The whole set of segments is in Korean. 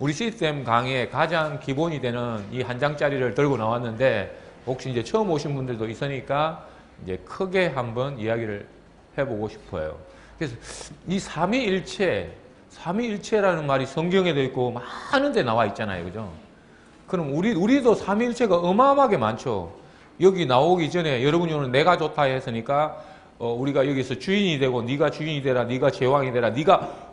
우리 시스템 강의에 가장 기본이 되는 이 한 장짜리를 들고 나왔는데 혹시 이제 처음 오신 분들도 있으니까 이제 크게 한번 이야기를 해보고 싶어요. 그래서 이 삼위일체, 삼위일체라는 말이 성경에도 있고 많은 데 나와 있잖아요. 그죠? 그럼 우리, 우리도 삼위일체가 어마어마하게 많죠. 여기 나오기 전에 여러분이 오늘 내가 좋다 했으니까 어, 우리가 여기서 주인이 되고 네가 주인이 되라, 네가 제왕이 되라, 네가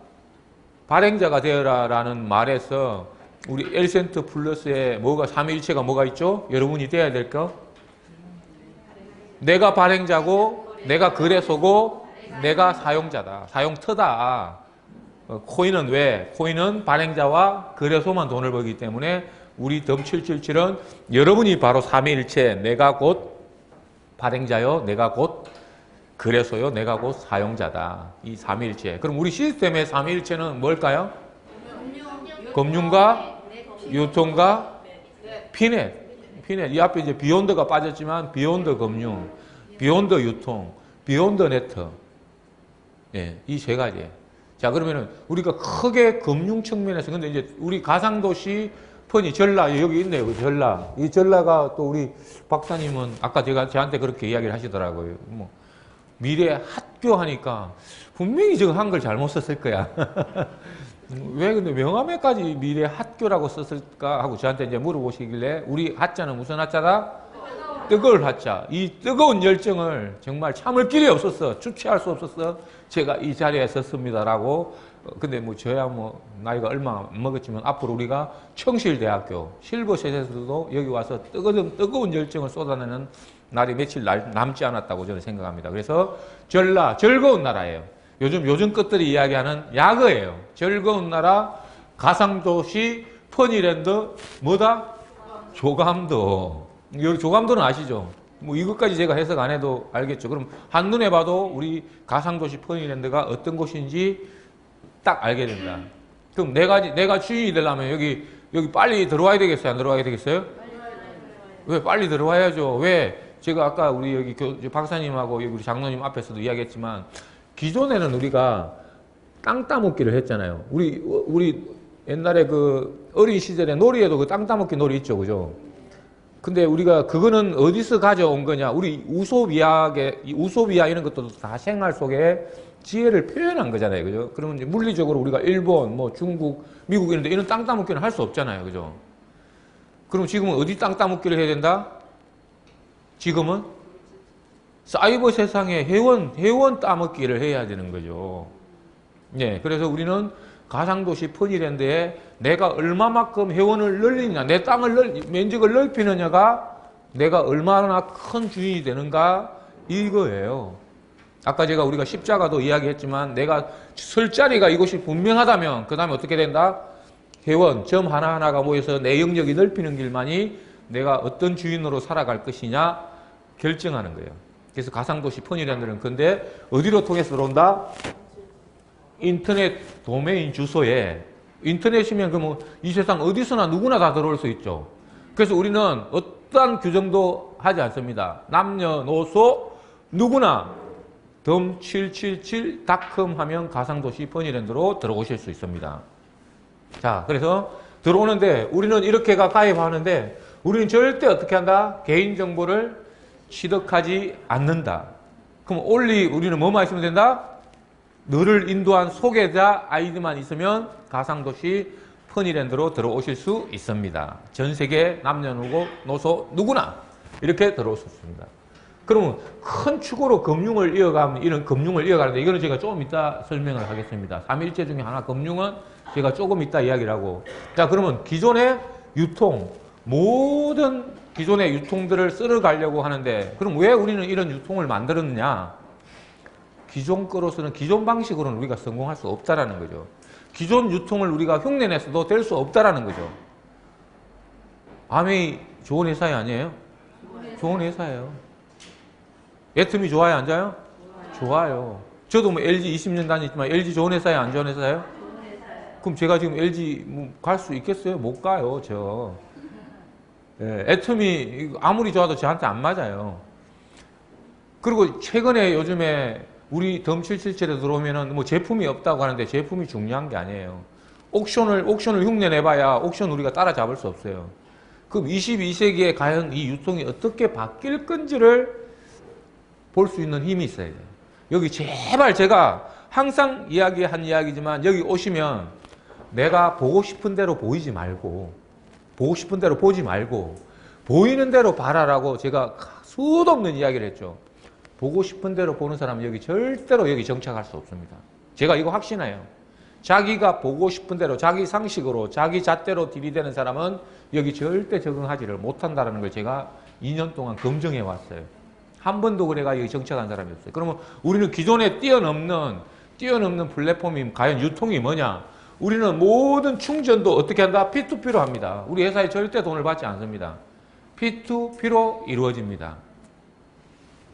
발행자가 되어라라는 말에서 우리 엘센트 플러스에 뭐가 삼위일체가 뭐가 있죠? 여러분이 돼야 될 거? 내가 발행자고, 내가 거래소고, 내가 사용자다. 사용터다. 어, 코인은 왜? 코인은 발행자와 거래소만 돈을 벌기 때문에 우리 덤777은 여러분이 바로 삼위일체, 내가 곧 발행자요, 내가 곧 거래소요, 내가 곧 사용자다. 이 삼위일체. 그럼 우리 시스템의 삼위일체는 뭘까요? 금융과 유통과 피넷. 피넷. 이 앞에 이제 비욘드가 빠졌지만 비욘드 금융, 비욘드 유통, 비욘드 네트. 예, 이 세 가지. 자, 그러면은 우리가 크게 금융 측면에서 근데 이제 우리 가상도시 펀이 전라 여기 있네요. 그 전라. 이 전라가 또 우리 박사님은 아까 제가 저한테 그렇게 이야기를 하시더라고요. 뭐 미래 학교 하니까 분명히 저거 한글 잘못 썼을 거야. 왜 근데 명함에까지 미래 학교라고 썼을까 하고 저한테 이제 물어보시길래 우리 하자는 무슨 하자다? 뜨거울 하자. 이 뜨거운 열정을 정말 참을 길이 없었어. 주체할 수 없었어. 제가 이 자리에 섰습니다라고. 어, 근데 뭐 저야 뭐 나이가 얼마 안 먹었지만 앞으로 우리가 청실대학교 실버셋에서도 여기 와서 뜨거운 뜨거운 열정을 쏟아내는 날이 며칠 날- 남지 않았다고 저는 생각합니다. 그래서 전라 즐거운 나라예요. 요즘 요즘 것들이 이야기하는 야거예요. 즐거운 나라, 가상도시, 퍼니랜드, 뭐다? 조감도. 여기 조감도는 아시죠? 뭐 이것까지 제가 해석 안 해도 알겠죠. 그럼 한눈에 봐도 우리 가상도시 퍼니랜드가 어떤 곳인지 딱 알게 된다. 그럼 내가 내가 주인이 되려면 여기 여기 빨리 들어와야 되겠어요? 안 들어와야 되겠어요? 왜 빨리 들어와야죠? 왜 제가 아까 우리 여기 교, 박사님하고 여기 우리 장로님 앞에서도 이야기했지만 기존에는 우리가 땅 따먹기를 했잖아요. 우리 우리 옛날에 그 어린 시절에 놀이에도 그 땅 따먹기 놀이 있죠, 그죠? 근데 우리가 그거는 어디서 가져온 거냐? 우리 우소비약의 이 우소비약 이런 것도 다 생활 속에 지혜를 표현한 거잖아요, 그죠? 그러면 이제 물리적으로 우리가 일본, 뭐 중국, 미국 이런 데 이런 땅 따먹기는 할 수 없잖아요, 그죠? 그럼 지금은 어디 땅 따먹기를 해야 된다? 지금은 사이버 세상에 회원 회원 따먹기를 해야 되는 거죠. 예, 그래서 우리는 가상도시 퍼니랜드에 내가 얼마만큼 회원을 늘리냐, 내 땅을 넓, 면적을 넓히느냐가 내가 얼마나 큰 주인이 되는가 이거예요. 아까 제가 우리가 십자가도 이야기했지만 내가 설 자리가 이곳이 분명하다면 그 다음에 어떻게 된다? 회원, 점 하나하나가 모여서 내 영역이 넓히는 길만이 내가 어떤 주인으로 살아갈 것이냐 결정하는 거예요. 그래서 가상도시 퍼니랜드는 근데 어디로 통해서 들어온다? 인터넷 도메인 주소에 인터넷이면 그러면 이 세상 어디서나 누구나 다 들어올 수 있죠. 그래서 우리는 어떠한 규정도 하지 않습니다. 남녀노소 누구나 덤777닷컴 하면 가상도시 퍼니랜드로 들어오실 수 있습니다. 자, 그래서 들어오는데 우리는 이렇게가 가입하는데 우리는 절대 어떻게 한다? 개인정보를 취득하지 않는다. 그럼 올리 우리는 뭐만 있으면 된다? 너를 인도한 소개자 아이디만 있으면 가상도시 퍼니랜드로 들어오실 수 있습니다. 전 세계 남녀노소 노소 누구나 이렇게 들어올 수 있습니다. 그러면 큰 축으로 금융을 이어가면 이런 금융을 이어가는데 이거는 제가 조금 이따 설명을 하겠습니다. 삼일째 중에 하나 금융은 제가 조금 이따 이야기를 하고 자 그러면 기존의 유통 모든 기존의 유통들을 쓸어가려고 하는데 그럼 왜 우리는 이런 유통을 만들었느냐? 기존 거로서는 기존 방식으로는 우리가 성공할 수 없다라는 거죠. 기존 유통을 우리가 흉내내서도 될 수 없다라는 거죠. 아메이 좋은 회사이 아니에요? 좋은 회사예요. 애텀이 좋아요, 안 좋아요? 좋아요. 저도 뭐 LG 20년 다녔지만 LG 좋은 회사예요, 안 좋은 회사예요? 그럼 제가 지금 LG 뭐 갈수 있겠어요? 못 가요, 저. 예, 애텀이 아무리 좋아도 저한테 안 맞아요. 그리고 최근에 요즘에 우리 덤777에 들어오면은 뭐 제품이 없다고 하는데 제품이 중요한 게 아니에요. 옥션을 옥션을 흉내 내봐야 옥션 우리가 따라잡을 수 없어요. 그럼 22세기에 과연 이 유통이 어떻게 바뀔 건지를 볼 수 있는 힘이 있어야 돼요. 여기 제발 제가 항상 이야기한 이야기지만 여기 오시면 내가 보고 싶은 대로 보이지 말고 보고 싶은 대로 보지 말고 보이는 대로 봐라라고 제가 수도 없는 이야기를 했죠. 보고 싶은 대로 보는 사람은 여기 절대로 여기 정착할 수 없습니다. 제가 이거 확신해요. 자기가 보고 싶은 대로 자기 상식으로 자기 잣대로 들이대는 사람은 여기 절대 적응하지를 못한다는 걸 제가 2년 동안 검증해 왔어요. 한 번도 그래가 여기 정착한 사람이 없어요. 그러면 우리는 기존에 뛰어넘는 뛰어넘는 플랫폼이 과연 유통이 뭐냐? 우리는 모든 충전도 어떻게 한다? P2P로 합니다. 우리 회사에 절대 돈을 받지 않습니다. P2P로 이루어집니다.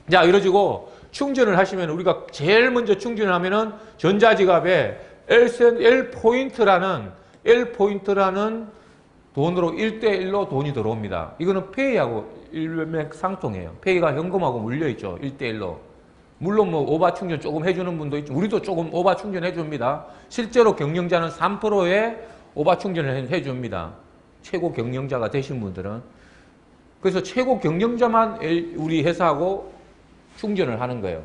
자, 이러지고 충전을 하시면 우리가 제일 먼저 충전을 하면은 전자지갑에 L센 L포인트라는 L포인트라는 돈으로 1대1로 돈이 들어옵니다. 이거는 페이하고 일맥상통해요. 페이가 현금하고 물려있죠. 1대1로. 물론 뭐 오바 충전 조금 해주는 분도 있죠. 우리도 조금 오바 충전해 줍니다. 실제로 경영자는 3%의 오바 충전을 해 줍니다. 최고 경영자가 되신 분들은. 그래서 최고 경영자만 우리 회사하고 충전을 하는 거예요.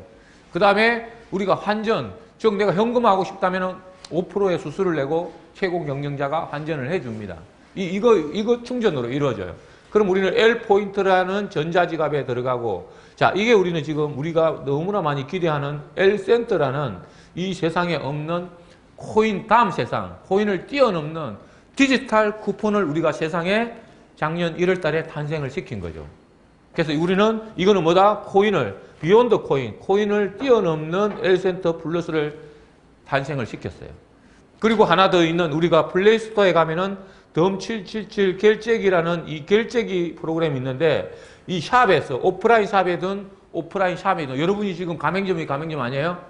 그 다음에 우리가 환전, 즉 내가 현금하고 싶다면 5%의 수수료를 내고 최고 경영자가 환전을 해줍니다. 이, 이거, 이거 충전으로 이루어져요. 그럼 우리는 L포인트라는 전자지갑에 들어가고, 자, 이게 우리는 지금 우리가 너무나 많이 기대하는 L센터라는 이 세상에 없는 코인, 다음 세상, 코인을 뛰어넘는 디지털 쿠폰을 우리가 세상에 작년 1월 달에 탄생을 시킨 거죠. 그래서 우리는 이거는 뭐다? 코인을 비욘드 코인, 코인을 뛰어넘는 L센터 플러스를 탄생을 시켰어요. 그리고 하나 더 있는 우리가 플레이스토어에 가면은 덤777 결제기라는 이 결제기 프로그램이 있는데 이 샵에서 오프라인 샵이든 오프라인 샵이든 여러분이 지금 가맹점이 가맹점 아니에요?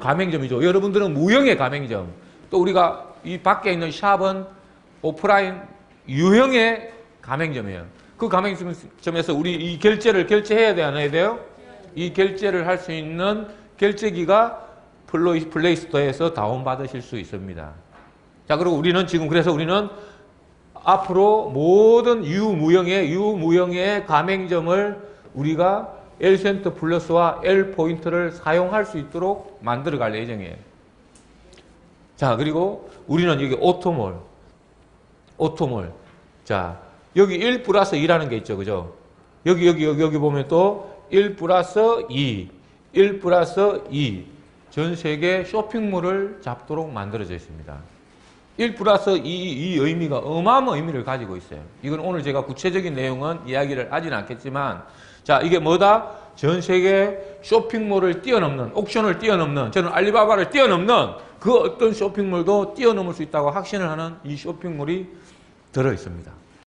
가맹점이죠. 여러분들은 무형의 가맹점. 또 우리가 이 밖에 있는 샵은 오프라인 유형의 가맹점이에요. 그 가맹점에서 우리 이 결제를 결제해야 돼, 안 해야 돼요? 이 결제를 할 수 있는 결제기가 플로이- 플레이스토어에서 다운받으실 수 있습니다. 자, 그리고 우리는 지금 그래서 우리는 앞으로 모든 유무형의 유무형의 가맹점을 우리가 L센터 플러스와 L포인트를 사용할 수 있도록 만들어 갈 예정이에요. 자, 그리고 우리는 여기 오토몰, 오토몰. 자, 여기 1 플러스 2라는 게 있죠. 그죠? 여기, 여기, 여기, 여기 보면 또 1 플러스 2, 1 플러스 2. 전 세계 쇼핑몰을 잡도록 만들어져 있습니다. 1 플러스 2, 이 의미가 어마어마한 의미를 가지고 있어요. 이건 오늘 제가 구체적인 내용은 이야기를 하진 않겠지만, 자, 이게 뭐다? 전 세계 쇼핑몰을 뛰어넘는, 옥션을 뛰어넘는, 저는 알리바바를 뛰어넘는 그 어떤 쇼핑몰도 뛰어넘을 수 있다고 확신을 하는 이 쇼핑몰이 들어 있습니다.